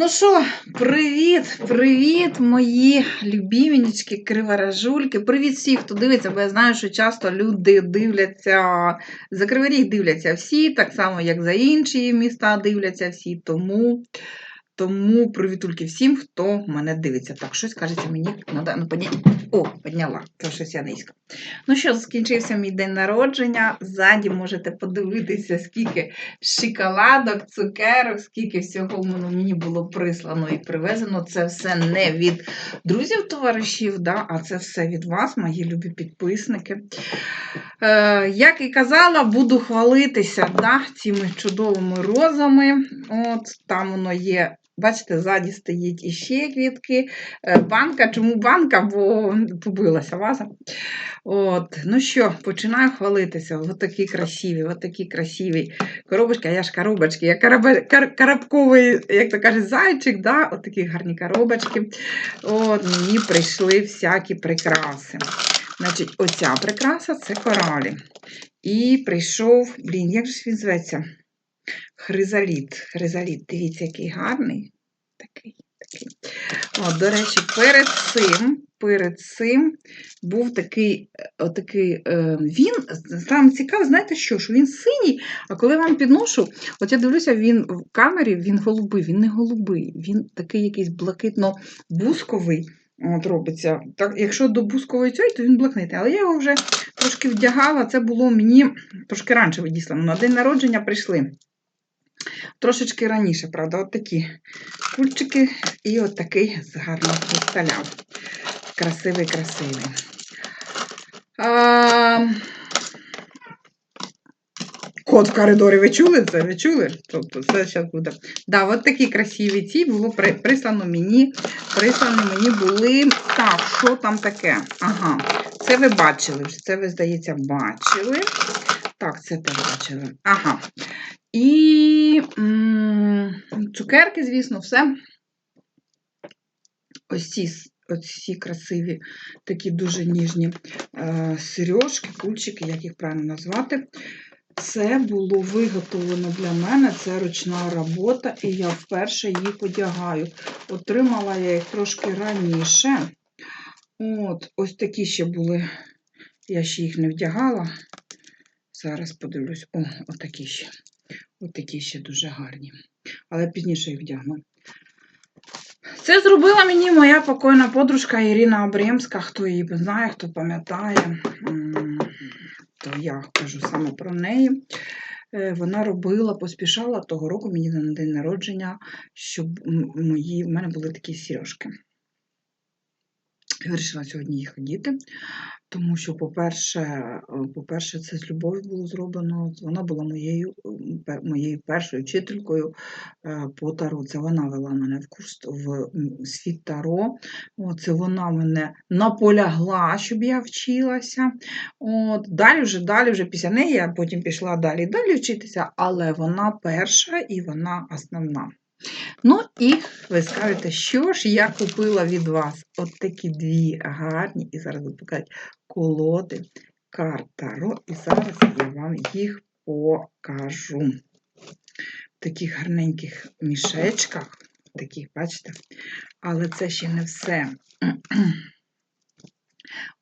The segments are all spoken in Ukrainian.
Ну що, привіт, привіт, мої любіменечки, криворажульки. Привіт всі, хто дивиться, бо я знаю, що часто люди дивляться, за Криворіг дивляться всі, так само, як за інші міста дивляться всі. Тому, тому привітульки всім, хто мене дивиться. Так, щось кажеться мені, ну, підняти. О, підняла, це щось я низько. Ну що, скінчився мій день народження. Ззаді можете подивитися, скільки шоколадок, цукерок, скільки всього мені було прислано і привезено. Це все не від друзів, товаришів, да, а це все від вас, мої любі підписники. Е, як і казала, буду хвалитися да, цими чудовими розами. От Там воно є. Бачите, ззаді стоїть іще квітки. Е, Банка. Чому банка? Бо побилася ваза. От. Ну що, починаю хвалитися. Ось такі красиві, ось такі красиві коробочки, а я ж коробочки, я коробковий, як то кажуть, зайчик, да? от гарні коробочки. От, Мені прийшли всякі прикраси. Значить, оця прикраса це коралі. І прийшов, блін, як же він зветься? Хризаліт. Хризаліт, дивіться, який гарний. Такий, до речі, перед цим, перед цим був такий, е, отакий, е, він, там цікаво, знаєте що, що він синій, а коли вам підношу, от я дивлюся, він в камері, він голубий, він не голубий, він такий якийсь блакитно-бусковий. От робиться. Так, Якщо до бускової цієї, то він блакнитий. Але я його вже трошки вдягала, це було мені трошки раніше відіслано. На день народження прийшли. Трошечки раніше, правда, от такі кульчики і от такий з гарного хрусталя. Красивий, красивий. А... Кот в коридорі, ви чули це? Ви чули? Тобто це зараз буде. Да, от такі красиві ці було при- прислано мені. Прислані мені були. Так, що там таке? Ага, це ви бачили. Це ви, здається, бачили. Так, це теж бачили. Ага. І цукерки, звісно, все. Ось ці, с- ось ці красиві, такі дуже ніжні е, сережки, кульчики, як їх правильно назвати. Це було виготовлено для мене, це ручна робота, і я вперше їх одягаю. Отримала я їх трошки раніше. От, ось такі ще були, я ще їх не вдягала. Зараз подивлюсь. О, отакі ще. Отакі ще дуже гарні. Але пізніше їх вдягну. Це зробила мені моя покойна подружка Ірина Обремська. Хто її знає, хто пам'ятає, то я кажу саме про неї. Е, Вона робила, поспішала того року мені на день народження, щоб мої, в мене були такі сережки. Я вирішила сьогодні їх одіти, тому що, по-перше, е, по-перше, це з любов'ю було зроблено. Вона була моєю, моєю першою вчителькою е, по таро. Це вона вела мене в курс в світ таро. Це вона мене наполягла, щоб я вчилася. От, далі вже, далі вже після неї я потім пішла далі далі вчитися, але вона перша і вона основна. Ну і ви скажете, що ж я купила від вас? От такі дві гарні, і зараз буду колоди карт і зараз я вам їх покажу. В таких гарненьких мішечках, таких, бачите? Але це ще не все.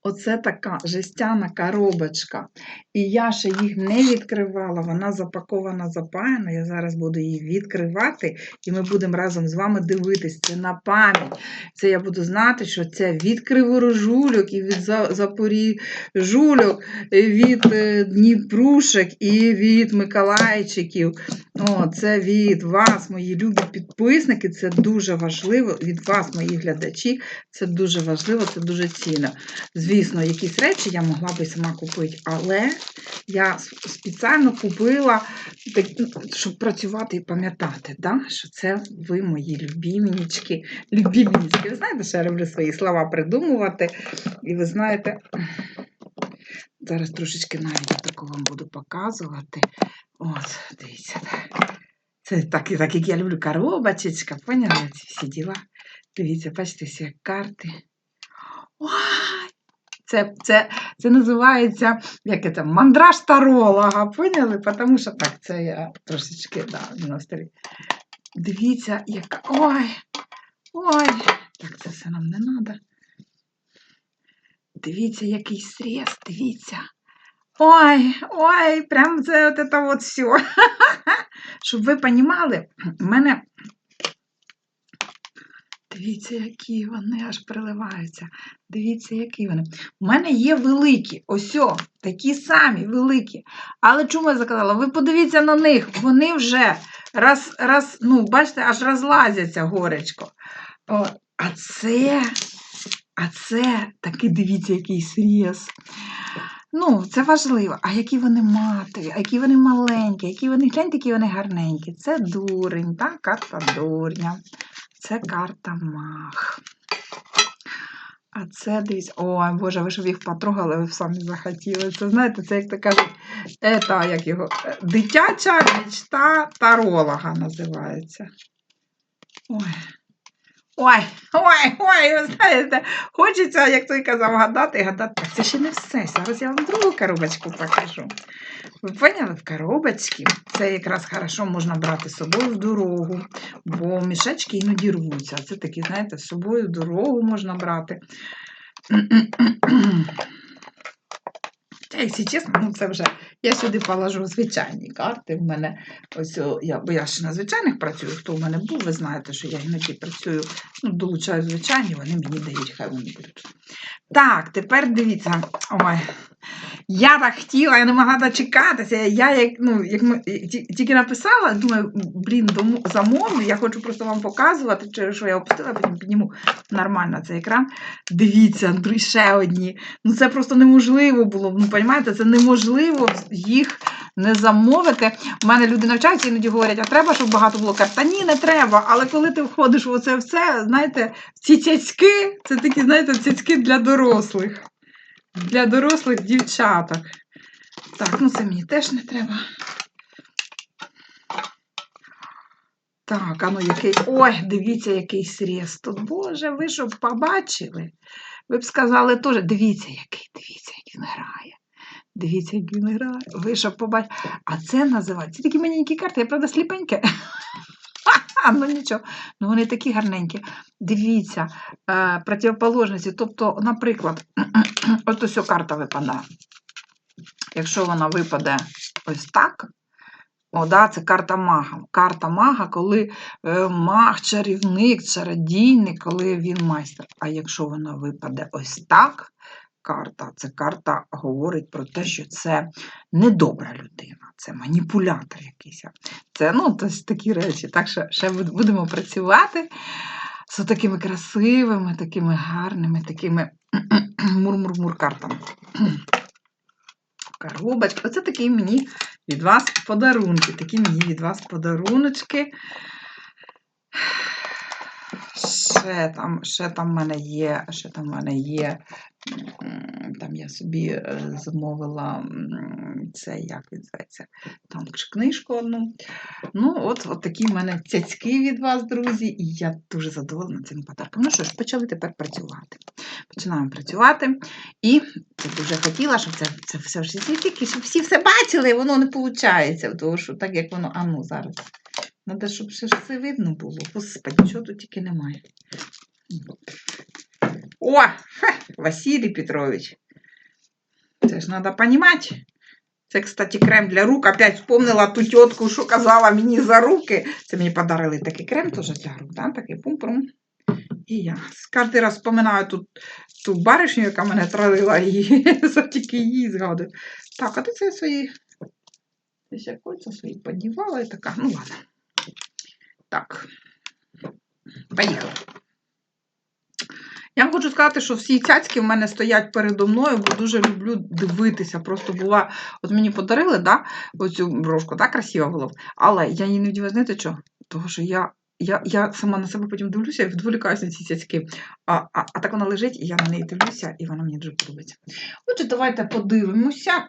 Оце така жестяна коробочка. І я ще їх не відкривала, вона запакована, запаяна. Я зараз буду її відкривати, і ми будемо разом з вами дивитись це на пам'ять. Це я буду знати, що це від Криворожульок і від За- Запоріжульок, від е, Дніпрушек і від Миколайчиків. О, це від вас, мої любі підписники. Це дуже важливо. Від вас, мої глядачі, це дуже важливо, це дуже цінно. Звісно, якісь речі я могла би сама купити, але я спеціально купила, ну, щоб працювати і пам'ятати, да? що це ви мої любімінічки. Любімінічки. Ви знаєте, що я люблю свої слова придумувати. І ви знаєте, зараз трошечки навіть таку вам буду показувати. От, дивіться. Це так, так як я люблю коробочечка, поняли ці всі діла. Дивіться, бачите, всі карти. Ой! Це, це, це називається як це, мандраж таролога, поняли? Тому що так, це я трошечки да, на столі. Дивіться, як. Ой! Ой! Так, це все нам не треба. Дивіться, який срез, дивіться. Ой, ой, прям це от це от все. Щоб ви розуміли, в мене. Дивіться, які вони аж приливаються. Дивіться, які вони. У мене є великі, ось, о, такі самі великі. Але чому я заказала? Ви подивіться на них, вони вже раз, раз, ну, бачите, аж розлазяться горечко. О, а це, а це такий, дивіться, який сріз. Ну, це важливо. А які вони матові, а які вони маленькі, які вони гляньте, які вони гарненькі. Це дурень, так, карта дурня. Це карта мах. А це десь... Ой, Боже, ви ж їх потрогали, ви самі захотіли. Це знаєте, це як то кажуть, ета, як його, е, дитяча мечта таролога називається. Ой. Ой, ой, ой, ви знаєте, хочеться, як той казав, гадати, гадати. Це ще не все. Зараз я вам другу коробочку покажу. Ви поняли, в коробочці це якраз хорошо можна брати з собою в дорогу, бо мішечки іноді рвуться. Це такі, знаєте, з собою в дорогу можна брати. Якщо чесно, ну це вже я сюди положу звичайні карти. В мене ось я, бо я ще на звичайних працюю. Хто в мене був, ви знаєте, що я іноді працюю, ну, долучаю звичайні, вони мені дають, хай вони будуть. Так, тепер дивіться. Ой. Я так хотіла, я не могла дочекатися. Я як, ну, як ми, тільки написала, думаю, блін, замовлю, я хочу просто вам показувати, через що я опустила, потім підніму нормально цей екран. Дивіться, Андрій, ще одні. Ну це просто неможливо було. Ну, розумієте, це неможливо їх не замовити. У мене люди навчаються, іноді говорять, а треба, щоб багато було карт. Та ні, не треба. Але коли ти входиш в оце все, знаєте, ці цяцьки, це такі, знаєте, цяцьки для дорослих. Для дорослих дівчаток. Так, ну це мені теж не треба. Так, а ну який. Ой, дивіться, який срез тут. Боже, ви щоб побачили. Ви б сказали теж, дивіться, який, дивіться, як він грає. Дивіться, як він грає. Ви щоб побачили. А це називається. Це Такі маленькі карти, я правда сліпеньке. Ну нічого. Ну вони такі гарненькі. Дивіться, е, противоположності. Тобто, наприклад, от ось карта випадає. Якщо вона випаде ось так, о, да, це карта мага. Карта мага, коли е, маг, чарівник, чародійник, коли він майстер. А якщо вона випаде ось так, карта, це карта говорить про те, що це недобра людина, це маніпулятор якийсь. Це ну, тобто такі речі. Так що ще будемо працювати з такими красивими, такими гарними, такими мур-мур-мур картами. Коробочка. Оце такі мені від вас подарунки. Такі мені від вас подаруночки. Ще там, ще там в мене є, ще там в мене є. Там я собі е, замовила це, як він зветься, там книжку одну. Ну, от, от такі в мене цяцьки від вас, друзі, і я дуже задоволена цим подарком. Ну що ж, почали тепер працювати. Починаємо працювати. І я дуже хотіла, щоб це, це все всі тільки, щоб всі все бачили, воно не виходить. Тому що так як воно, а ну зараз. Треба, щоб ще все видно було. Господи, чого тут тільки немає. О, ха, Василій Петрович. Це ж треба розуміти. Це, кстати, крем для рук. Опять вспомнила ту тітку, що казала мені за руки. Це мені подарили такий крем теж для рук, да? такий пум-пум. І я кожен раз вспоминаю ту, ту баришню, яка мене травила, і тільки її згадую. Так, а ти це свої. Десь я кольця свої подівала і така. Ну ладно. Так. Поїхали. Я вам хочу сказати, що всі цяцьки в мене стоять передо мною, бо дуже люблю дивитися. Просто була, от мені подарили, да, оцю брошку, так, красива була. Але я її не вдіваю, знаєте що? Тому що я, я, я сама на себе потім дивлюся і відволікаюся на ці цяцьки. А, а, а так вона лежить, і я на неї дивлюся, і вона мені дуже подобається. Отже, давайте подивимося.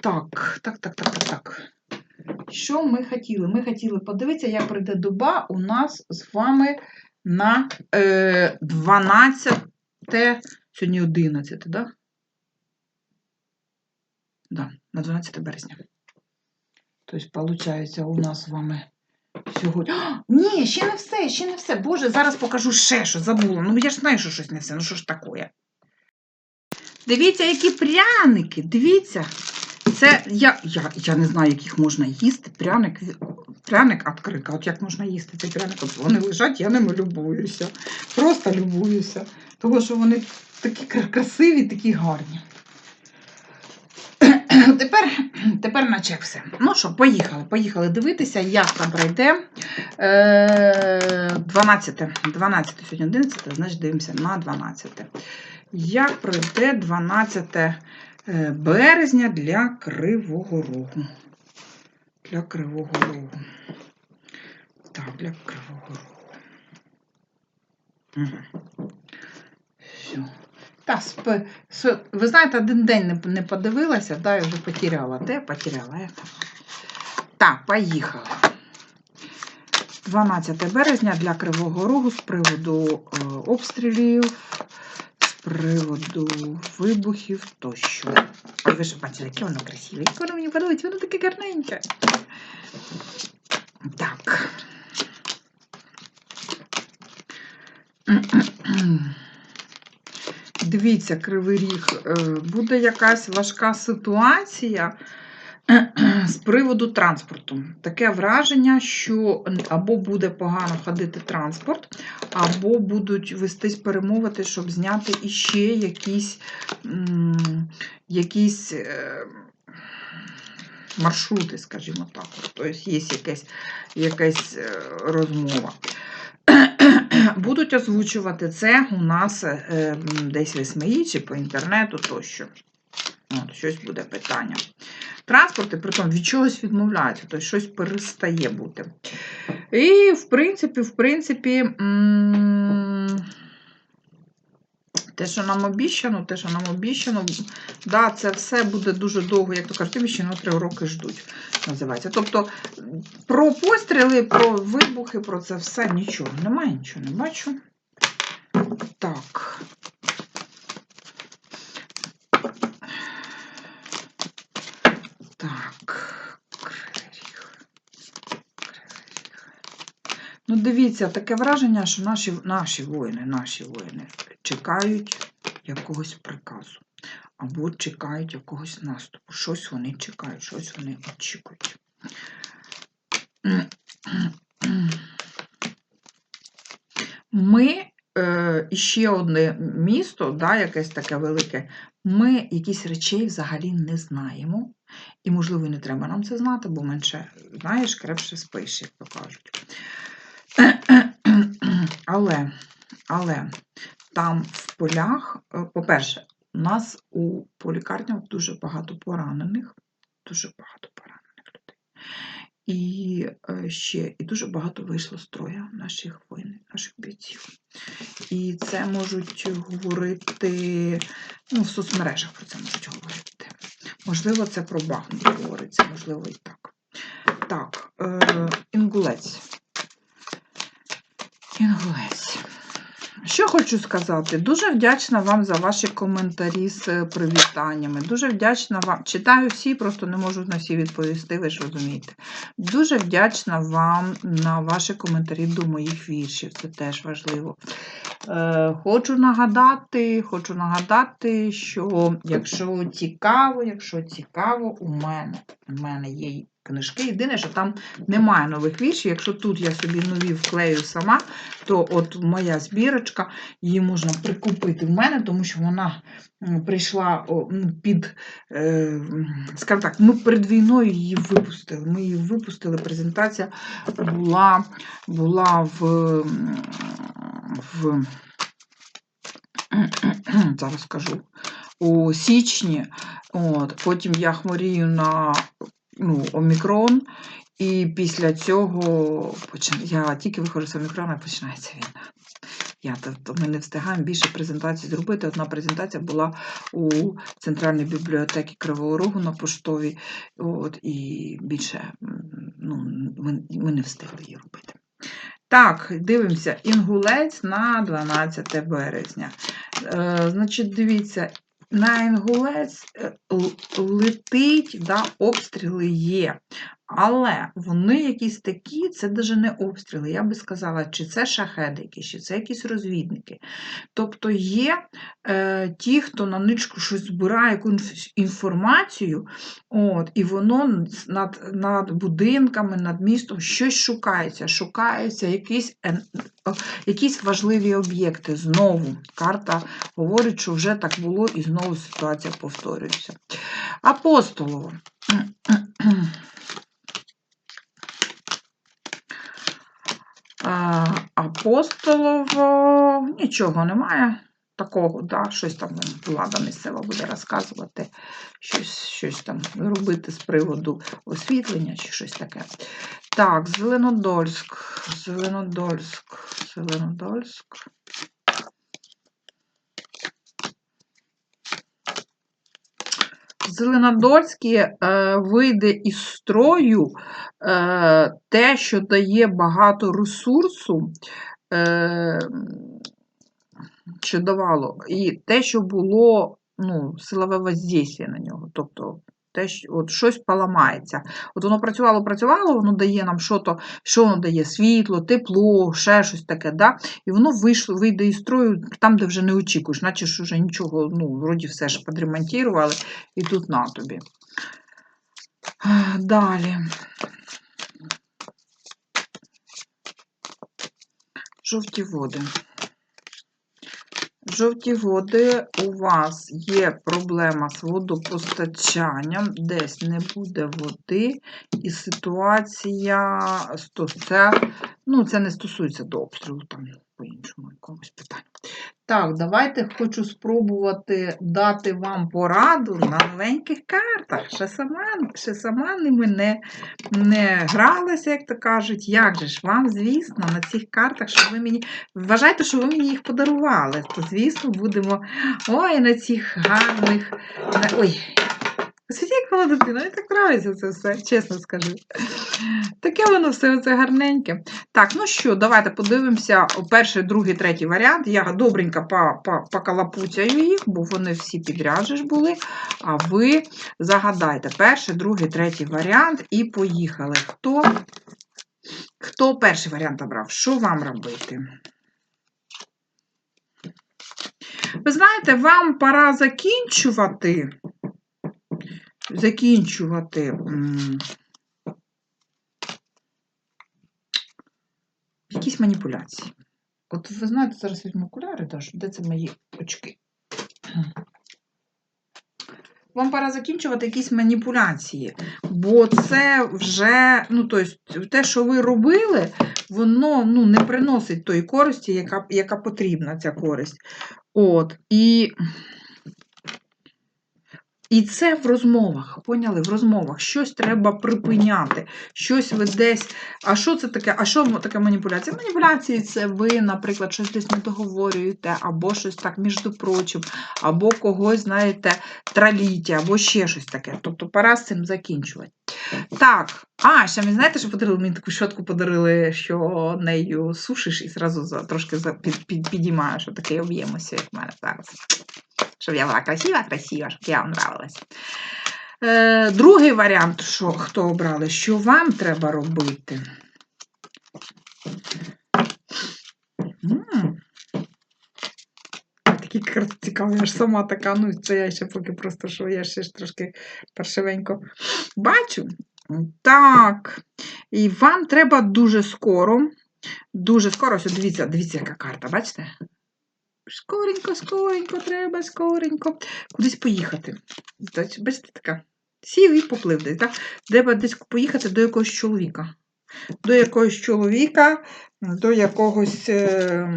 Так, так, так, так, так, так. Що ми хотіли? Ми хотіли подивитися, як прийде доба у нас з вами на е, 12, сьогодні 11, так? Да? Да, на 12 березня. Тобто, виходить, у нас з вами сьогодні. А, ні, ще не все, ще не все. Боже, зараз покажу ще що забула. Ну я ж знаю, що щось не все. Ну що ж таке? Дивіться, які пряники. Дивіться. Це я, я, я не знаю, як їх можна їсти. Пряник, пряник відкрика. От як можна їсти цей пряник? От вони лежать, я ними любуюся. Просто любуюся. Тому що вони такі кра- красиві, такі гарні. Тепер, тепер наче все. Ну що, поїхали. Поїхали дивитися, як там пройде. Е, 12, 12 сьогодні 11, значить дивимося на 12. Як пройде 12 е, березня для Кривого Рогу? Для Кривого Рогу. Так, для Кривого Рогу. Все. Та, сп... ви знаєте, один день не, подивилася, да, я вже потеряла. Де потеряла? Это. Так, поїхали. 12 березня для Кривого Рогу з приводу е, обстрілів, приводу вибухів тощо. А ви ж бачили, яке воно красиве, яке воно мені подобається, воно таке гарненьке. Так. Дивіться, Кривий Ріг, е, буде якась важка ситуація з приводу транспорту. Таке враження, що або буде погано ходити транспорт, або будуть вестись перемовити, щоб зняти іще якісь, якісь е, маршрути, скажімо так. Тобто є якась, якась е, розмова. Будуть озвучувати це у нас е, десь в СМІ чи по інтернету тощо. От, щось буде питання. Транспорти, притом від чогось відмовляються, тобто щось перестає бути. І, в принципі, в принципі, те, що нам обіщано, те, що нам обіщано, да, це все буде дуже довго, як то кажуть, обіщано три роки ждуть, називається. Тобто про постріли, про вибухи, про це все нічого. Немає, нічого не бачу. Так. Кривий Ріг. Кривий Ріг. Ну, дивіться, таке враження, що наші, наші воїни, наші воїни чекають якогось приказу. Або чекають якогось наступу. Щось вони чекають, щось вони очікують. Ми е, ще одне місто, да, якесь таке велике, ми якісь речей взагалі не знаємо. І, можливо, не треба нам це знати, бо менше знаєш, крепше спиш, як то кажуть. Але, але там в полях, е, по-перше, у нас у полікарнях дуже багато поранених, дуже багато поранених людей. І е, ще і дуже багато вийшло з строя наших воїнів, наших бійців. І це можуть говорити, ну, в соцмережах про це можуть говорити. Можливо, це про Бахмут говориться, можливо, і так. Так, е, інгулець. Інгулець. Що хочу сказати? Дуже вдячна вам за ваші коментарі з е, привітаннями. Дуже вдячна вам. Читаю всі, просто не можу на всі відповісти, ви ж розумієте. Дуже вдячна вам на ваші коментарі до моїх віршів. Це теж важливо. Е, Хочу нагадати, хочу нагадати, що якщо цікаво, якщо цікаво, у мене, у мене є книжки. Єдине, що там немає нових віршів. Якщо тут я собі нові вклею сама, то от моя збірочка, її можна прикупити в мене, тому що вона прийшла ну, під, е, скажімо так, ми перед війною її випустили. Ми її випустили, презентація була, була в, в зараз скажу, у січні. От, потім я хворію на ну, омікрон, і після цього я тільки виходжу з омікрона, і починається війна. Я, тобто, ми не встигаємо більше презентацій зробити. Одна презентація була у Центральній бібліотеці Кривого Рогу на поштовій, от, і більше ну, ми, ми не встигли її робити. Так, дивимося, інгулець на 12 березня. Е, значить, дивіться, на інгулець е, летить, да, обстріли є, Але вони якісь такі, це навіть не обстріли. Я би сказала, чи це шахеди якісь, чи це якісь розвідники. Тобто є е, ті, хто на ничку щось збирає, яку інф- інформацію, от, і воно над, над будинками, над містом щось шукається. Шукаються якісь, якісь важливі об'єкти. Знову карта говорить, що вже так було, і знову ситуація повторюється. Апостолово. Апостолово нічого немає такого, да, щось там влада місцева буде розказувати, щось, щось там робити з приводу освітлення чи щось таке. Так, Зеленодольськ, Зеленодольськ, Зеленодольськ. Зеленодольський е, вийде із строю е, те, що дає багато ресурсу, е, що давало, і те, що було ну, силове воздействие на нього. Тобто те, от щось поламається. От воно працювало, працювало, воно дає нам що то, що воно дає? Світло, тепло, ще щось таке. Да? І воно вийшло, вийде із строю там, де вже не очікуєш, наче ж вже нічого, ну, вроді все ж підремонтували, і тут на тобі. Далі. Жовті води. Жовті води. У вас є проблема з водопостачанням, десь не буде води, і ситуація це, ну, це не стосується до обстрілу, там по-іншому якомусь питанню. Так, давайте хочу спробувати дати вам пораду на новеньких картах. Ще сама, ще сама ними не, не гралася, як то кажуть. Як же ж вам, звісно, на цих картах, що ви мені. Вважайте, що ви мені їх подарували. То, звісно, будемо. Ой, на цих гарних. Ой. Світі, як мала дитина, мені так подобається це все, чесно скажу. Таке воно все це гарненьке. Так, ну що, давайте подивимося перший, другий, третій варіант. Я добренько по- по- покалапуцяю їх, бо вони всі підряджі ж були. А ви загадайте перший, другий, третій варіант і поїхали. Хто, хто перший варіант обрав? Що вам робити? Ви знаєте, вам пора закінчувати. Закінчувати. Якісь маніпуляції. От ви знаєте, зараз візьму окуляри, де це мої очки? Вам пора закінчувати якісь маніпуляції, бо це вже, ну, тобто, те, що ви робили, воно ну, не приносить тої користі, яка, яка потрібна ця користь. От, і, і це в розмовах, поняли? В розмовах щось треба припиняти, щось ви десь. А що це таке? А що таке маніпуляція? Маніпуляції це ви, наприклад, щось десь не договорюєте, або щось так, між прочим, або когось, знаєте, траліття, або ще щось таке. Тобто пора з цим закінчувати. Так, а, ще ви знаєте, що подарили? Мені таку щотку подарили, що нею сушиш і зразу трошки під, під, підіймаєш, що такий об'єм ось як в мене зараз. Щоб я була красива, красива, щоб я вам нравилась. Е, другий варіант, що хто обрали, що вам треба робити? М. Такі карти цікаві, я ж сама така, ну це я ще поки просто що я ще ж трошки паршивенько бачу. Так. І вам треба дуже скоро, дуже скоро, ось дивіться, дивіться, яка карта, бачите? Скоренько, скоренько, треба, скоренько. Кудись поїхати. Тобто, Бачите, така. Сів і поплив десь. Так? Треба десь поїхати до якогось чоловіка. До якогось чоловіка, до якогось, е,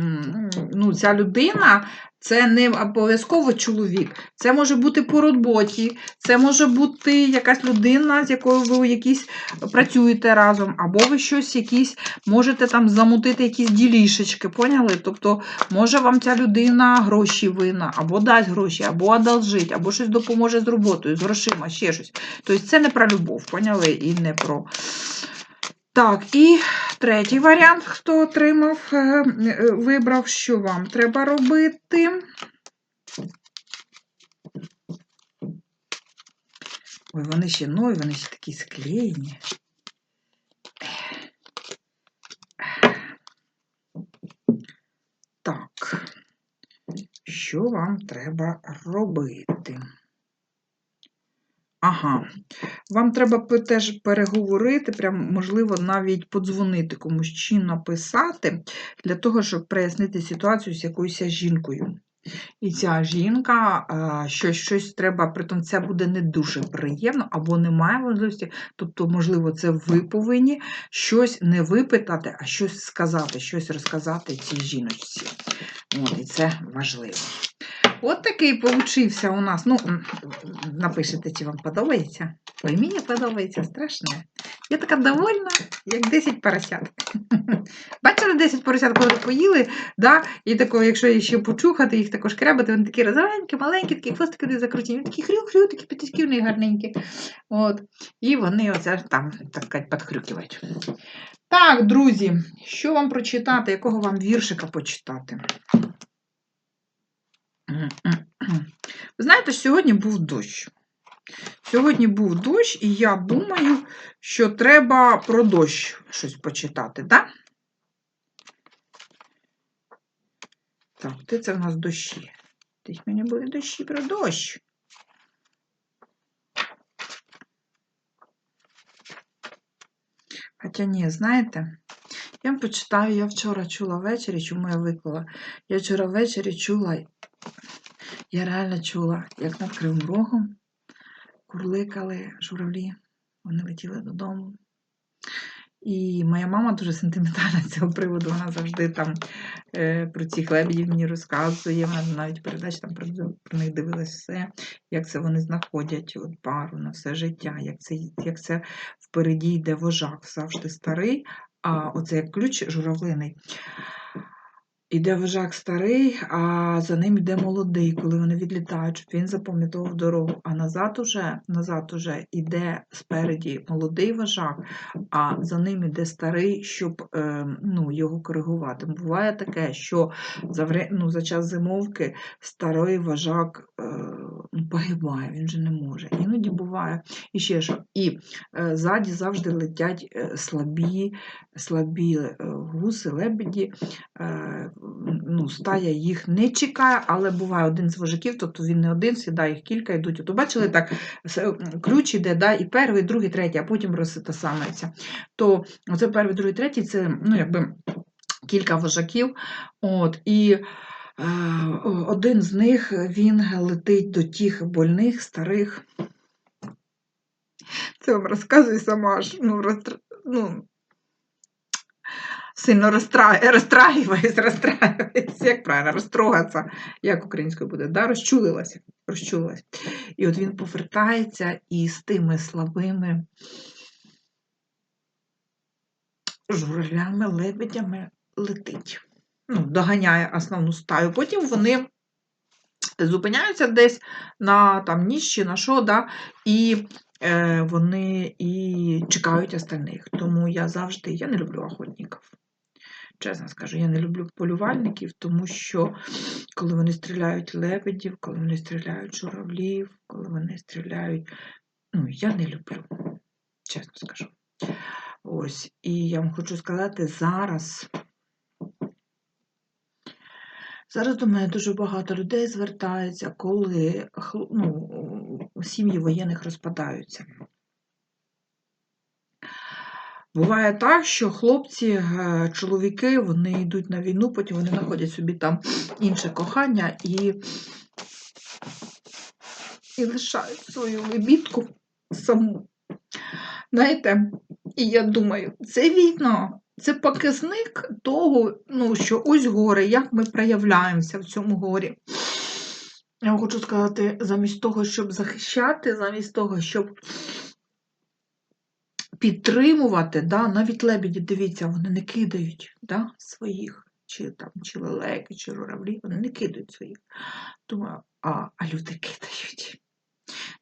ну, ця людина, це не обов'язково чоловік. Це може бути по роботі, це може бути якась людина, з якою ви якісь працюєте разом, або ви щось якісь можете там замутити якісь ділішечки, поняли? Тобто, може вам ця людина гроші винна, або дасть гроші, або одолжить, або щось допоможе з роботою, з грошима, ще щось. Тобто це не про любов, поняли? І не про. Так, і третій варіант, хто отримав, е, е, вибрав, що вам треба робити. Ой, вони ще нові, вони ще такі склеєні. Так, що вам треба робити? Ага, вам треба теж переговорити, прям, можливо, навіть подзвонити комусь чи написати для того, щоб прояснити ситуацію з якоюсь жінкою. І ця жінка, е, щось, щось треба, притом це буде не дуже приємно, або немає можливості, тобто, можливо, це ви повинні щось не випитати, а щось сказати, щось розказати цій жіночці. От, і це важливо. От такий получився у нас. Ну, напишете, чи вам подобається. Ой, мені подобається страшно. Я така довольна, як 10 поросят. Бачили 10 поросят, коли поїли, да? і тако, якщо ще почухати, їх також крябати, вони такі розовенькі, маленькі, такі хвостики не закручені, вони такі хрю-хрю, такі них гарненькі. От. І вони оце там, так сказати, підхрюкивають. Так, друзі, що вам прочитати, якого вам віршика почитати? Ви знаєте, сьогодні був дощ. Сьогодні був дощ, і я думаю, що треба про дощ щось почитати, так? Так, де це в нас дощі? Десь в мене були дощі про дощ. Хоча ні, знаєте, я вам почитаю, я вчора чула ввечері, чому я виклала. Я вчора ввечері чула, я реально чула, як над Кривим Рогом курликали журавлі, вони летіли додому. І моя мама дуже сентиментальна з цього приводу, вона завжди там е, про цих лебедів мені розказує, вона навіть передач там про, про них дивилась все, як це вони знаходять от, пару на все життя, як це, як це впереді йде вожак завжди старий, а оце як ключ журавлиний. Іде вожак старий, а за ним йде молодий, коли вони відлітають, щоб він запам'ятовував дорогу. А назад уже, назад уже іде спереді молодий вожак, а за ним іде старий, щоб е, ну, його коригувати. Буває таке, що за, ну, за час зимовки старий вожак е, ну, погибає, він же не може. Іноді буває і ще що. І е, ззаді завжди летять слабі, слабі гуси, лебеді. Е, ну, стая їх не чекає, але буває один з вожаків, тобто він не один, сідає їх кілька, йдуть. От бачили так, ключ іде, да, і перший, другий, третій, а потім розситасамується. То оце перший, другий, третій це ну, якби кілька вожаків. От, і е, один з них він летить до тих больних, старих. Це вам розказую сама аж ну, розтр... ну, сильно розстра... розстраюваюсь, розстраюваюсь, як правильно, розтрогатися, як українською буде, да? розчулилася, розчулилась. І от він повертається і з тими слабими журавлями, лебедями летить. Ну, доганяє основну стаю. Потім вони зупиняються десь на там, чи на що, да? і е, вони і чекають остальних. Тому я завжди я не люблю охотників. Чесно скажу, я не люблю полювальників, тому що коли вони стріляють лебедів, коли вони стріляють журавлів, коли вони стріляють, ну, я не люблю, чесно скажу. Ось, і я вам хочу сказати, зараз. Зараз до мене дуже багато людей звертається, коли ну, сім'ї воєнних розпадаються. Буває так, що хлопці, е, чоловіки, вони йдуть на війну, потім вони знаходять собі там інше кохання і, і лишають свою лебідку саму. Знаєте, і я думаю, це війна, це показник того, ну, що ось горе, як ми проявляємося в цьому горі. Я хочу сказати, замість того, щоб захищати, замість того, щоб підтримувати, да, навіть лебеді, дивіться, вони не кидають да, своїх, чи там, чи лелеки, чи журавлі, вони не кидають своїх. Думаю, а, а люди кидають.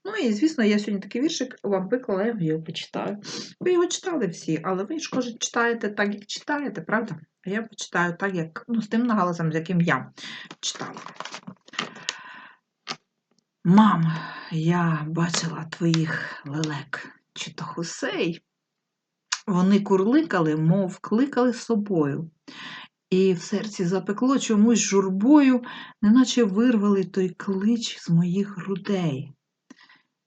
Ну і, звісно, я сьогодні такий віршик вам виклала, я його почитаю. Ви його читали всі, але ви ж кожен читаєте так, як читаєте, правда? А я почитаю так, як ну, з тим наголосом, з яким я читала. Мам, я бачила твоїх лелек чи то гусей. Вони курликали, мов кликали собою. І в серці запекло чомусь журбою, неначе вирвали той клич з моїх грудей.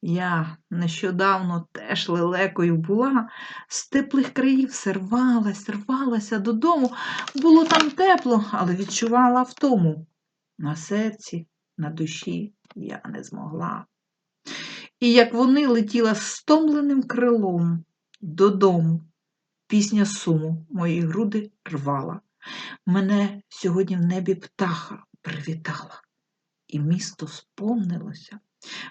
Я нещодавно теж лелекою була, з теплих країв сервалась, рвалася додому. Було там тепло, але відчувала втому. На серці, на душі я не змогла. І як вони летіла стомленим крилом додому, пісня суму мої груди рвала. Мене сьогодні в небі птаха привітала, і місто сповнилося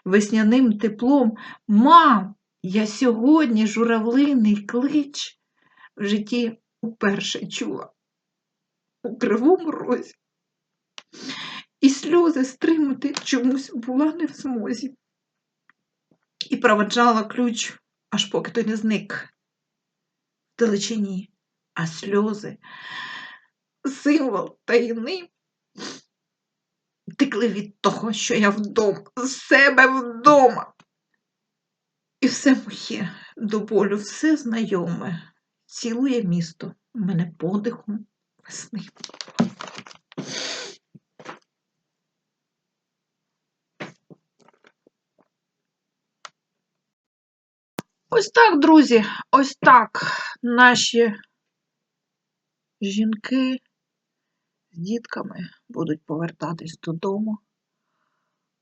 весняним теплом. Мам, я сьогодні журавлиний клич в житті уперше чула у кривому розі. І сльози стримати чомусь була не в змозі. І проведжала ключ, аж поки той не зник далечині, а сльози, символ таїни, текли від того, що я вдома, з себе вдома. І все моє до болю, все знайоме, цілує місто мене подихом весни. Ось так, друзі, ось так наші жінки з дітками будуть повертатись додому,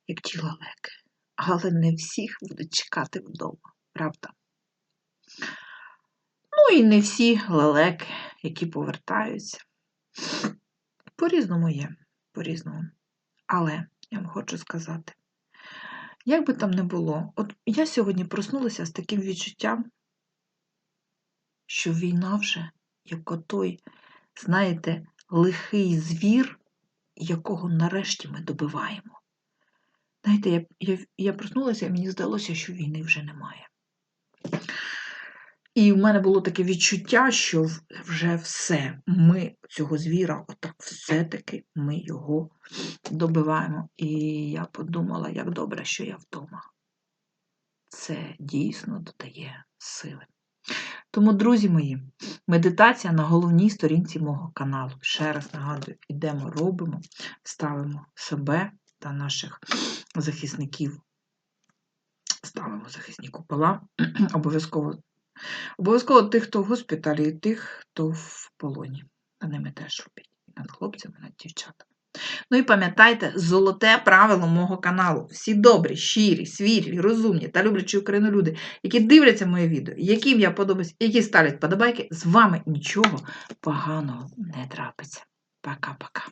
як ті лелеки. Але не всіх будуть чекати вдома, правда? Ну і не всі лелеки, які повертаються. По-різному є, по-різному. Але я вам хочу сказати, як би там не було, от я сьогодні проснулася з таким відчуттям, що війна вже, як отой, знаєте, лихий звір, якого нарешті ми добиваємо. Знаєте, я, я, я проснулася, і мені здалося, що війни вже немає. І в мене було таке відчуття, що вже все, ми цього звіра, отак все-таки ми його добиваємо. І я подумала, як добре, що я вдома. Це дійсно додає сили. Тому, друзі мої, медитація на головній сторінці мого каналу. Ще раз нагадую, ідемо, робимо, ставимо себе та наших захисників. Ставимо захисні купола. Обов'язково Обов'язково тих, хто в госпіталі, і тих, хто в полоні. А ними теж робіть. Над хлопцями, над дівчатами. Ну і пам'ятайте, золоте правило мого каналу. Всі добрі, щирі, світлі, розумні та люблячі Україну люди, які дивляться моє відео, яким я подобаюсь, які ставлять подобайки, з вами нічого поганого не трапиться. Пока-пока.